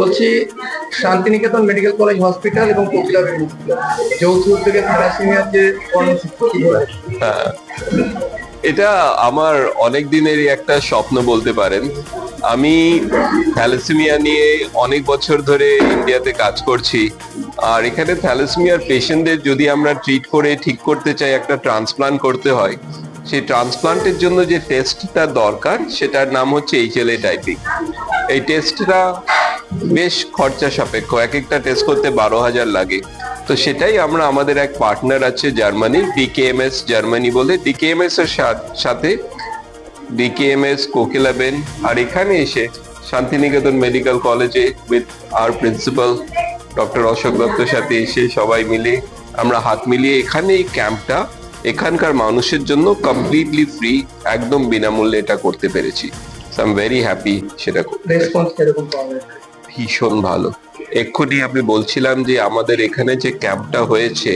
বলছি, Santiniketan medical college hospital এবং কোকিলা যৌথ উদ্যোগে থ্যালাসেমিয়ার যে? হ্যাঁ। এটা আমার অনেক দিনেরই একটা স্বপ্ন বলতে পারেন। আমি থ্যালাসেমিয়া নিয়ে অনেক বছর ধরে ইন্ডিয়াতে কাজ করছি। আর এখানে থ্যালাসেমিয়ার পেশেন্টদের যদি আমরা ট্রিট করে, ঠিক করতে চাই, একটা ট্রান্সপ্লান্ট করতে হয়, সেই ট্রান্সপ্লান্টের জন্য যে টেস্টটা দরকার, সেটার নাম হচ্ছে এইচএলএ টাইপিং এই টেস্টটা বেশ খরচা সাপেক্ষ। এক একটা টেস্ট করতে বারো হাজার লাগে। তো সেটাই আমরা আমাদের এক পার্টনার আছে জার্মানি ডিকেএমএস জার্মানি বলে। ডিকেএমএস এর সাথে ডিকেএমএস কোকিলাবেন আর এখানে এসে শান্তিনিকেতন মেডিকেল কলেজে with our principal doctor Ashok দত্তর সাথে এসে সবাই মিলে আমরা হাত মিলিয়ে এখানে এই ক্যাম্পটা এখানকার মানুষের জন্য কমপ্লিটলি ফ্রি একদম বিনামূল্যে এটা করতে পেরেছি। আই এম ভেরি হ্যাপি সেটা রেসপন্স কীরকম পাওয়া ভীষণ ভালো। এক্ষুনি আমি বলছিলাম যে আমাদের এখানে যে ক্যাম্পটা হয়েছে,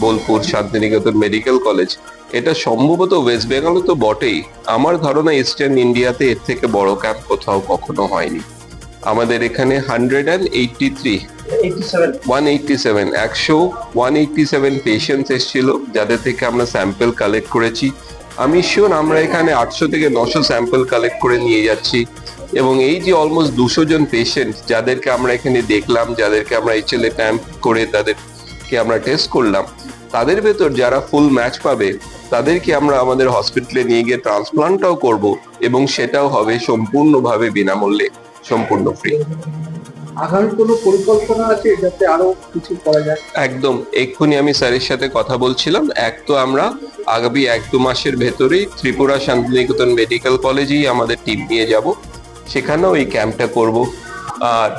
বোলপুর শান্তিনিকেতন মেডিকেল কলেজ, এটা সম্ভবত ওয়েস্ট বেঙ্গলে তো বটেই। আমার ধারণা ইস্টার্ন ইন্ডিয়াতে এর থেকে বড় ক্যাম্প কোথাও কখনো হয়নি। আমাদের এখানে hundred and eighty three, one eighty seven, একশো, ওয়ান এইটটি সেভেন পেশেন্টস এসেছিল, যাদের থেকে আমরা স্যাম্পল কালেক্ট করেছি। আমি শিওর আমরা এখানে আটশো থেকে নশো স্যাম্পল কালেক্ট করে নিয়ে যাচ্ছি। এবং এই যে অলমোস্ট দুশো জন পেশেন্ট যাদেরকে আমরা এখানে দেখলাম যাদেরকে আমরা এইচএলএ ট্যাম্প করে তাদেরকে আমরা টেস্ট করলাম তাদের ভেতর যারা ফুল ম্যাচ পাবে তাদেরকে আমরা আমাদের হসপিটালে নিয়ে গিয়ে ট্রান্সপ্লান্টটাও করব এবং সেটাও হবে সম্পূর্ণভাবে বিনামূল্যে সম্পূর্ণ ফ্রি আগামী কোনো পরিকল্পনা আছে যাতে আরও কিছু করা যায়? একদম এক্ষুনি আমি স্যারের সাথে কথা বলছিলাম এক তো আমরা আগামী এক দু মাসের ভেতরেই ত্রিপুরা শান্তিনিকেতন মেডিকেল কলেজেই আমাদের টিম নিয়ে যাব সেখানেও এই ক্যাম্পটা করব। আর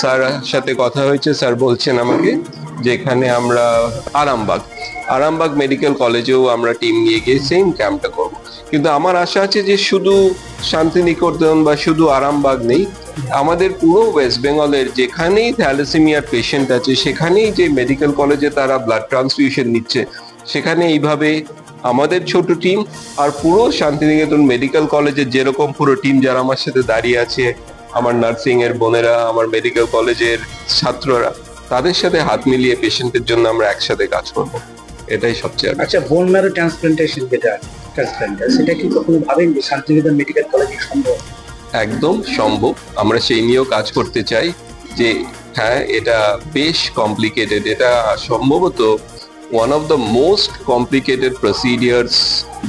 স্যার সাথে কথা হয়েছে, স্যার বলছেন আমাকে যে এখানে আমরা আরামবাগ আরামবাগ মেডিকেল কলেজেও আমরা টিম নিয়ে গিয়ে সেম ক্যাম্পটা করব। কিন্তু আমার আশা আছে যে শুধু শান্তিনিকেতন বা শুধু আরামবাগ নেই, আমাদের পুরো ওয়েস্ট বেঙ্গলের যেখানেই থ্যালাসেমিয়ার পেশেন্ট আছে, সেখানেই যে মেডিকেল কলেজে তারা ব্লাড ট্রান্সফিউশন নিচ্ছে, সেখানে এইভাবে আমাদের ছোট টিম আর পুরো শান্তিনিকেতন মেডিকেল কলেজের যেরকম পুরো টিম যারা আমার সাথে দাঁড়িয়ে আছে আমার নার্সিং এর বোনেরা আমার মেডিকেল কলেজের ছাত্ররা তাদের সাথে হাত মিলিয়ে পেশেন্টের জন্য আমরা একসাথে কাজ করব। এটাই সবচেয়ে আচ্ছা বোন ম্যারো ট্রান্সপ্লান্টেশন যেটা ট্রান্সপ্লান্ট সেটা কি কখনো ভাবেন যে শান্তিনিকেতন মেডিকেল কলেজে সম্ভব? একদম সম্ভব। আমরা সেই নিয়েও কাজ করতে চাই যে হ্যাঁ এটা বেশ কমপ্লিকেটেড এটা সম্ভবত one of the most complicated procedures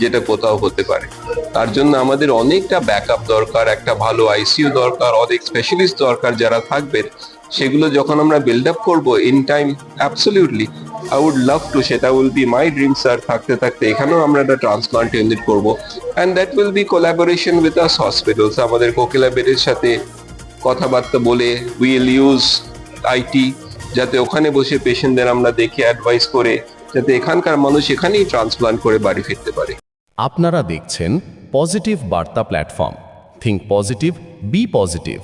যেটা কোথাও হতে পারে। তার জন্য আমাদের অনেকটা ব্যাকআপ দরকার, একটা ভালো আইসিইউ দরকার, অনেক স্পেশালিস্ট দরকার যারা থাকবেন। সেগুলো যখন আমরা বিল্ড আপ করব in time absolutely I would love to সেটা will be my dream sir থাকতে থাকতে। এখানেও আমরা একটা ট্রান্সপ্লান্ট ইউনিট করব। And that will be collaboration with us hospitals আমাদের কোকিলা বেডের সাথে কথাবার্তা বলে উইল ইউজ আইটি যাতে ওখানে বসে পেশেন্টদের আমরা দেখে অ্যাডভাইস করে যাতে এখানকার মানুষ এখানেই ট্রান্সপ্লান্ট করে বাড়ি ফিরতে পারে। আপনারা দেখছেন পজিটিভ বার্তা platform think positive be positive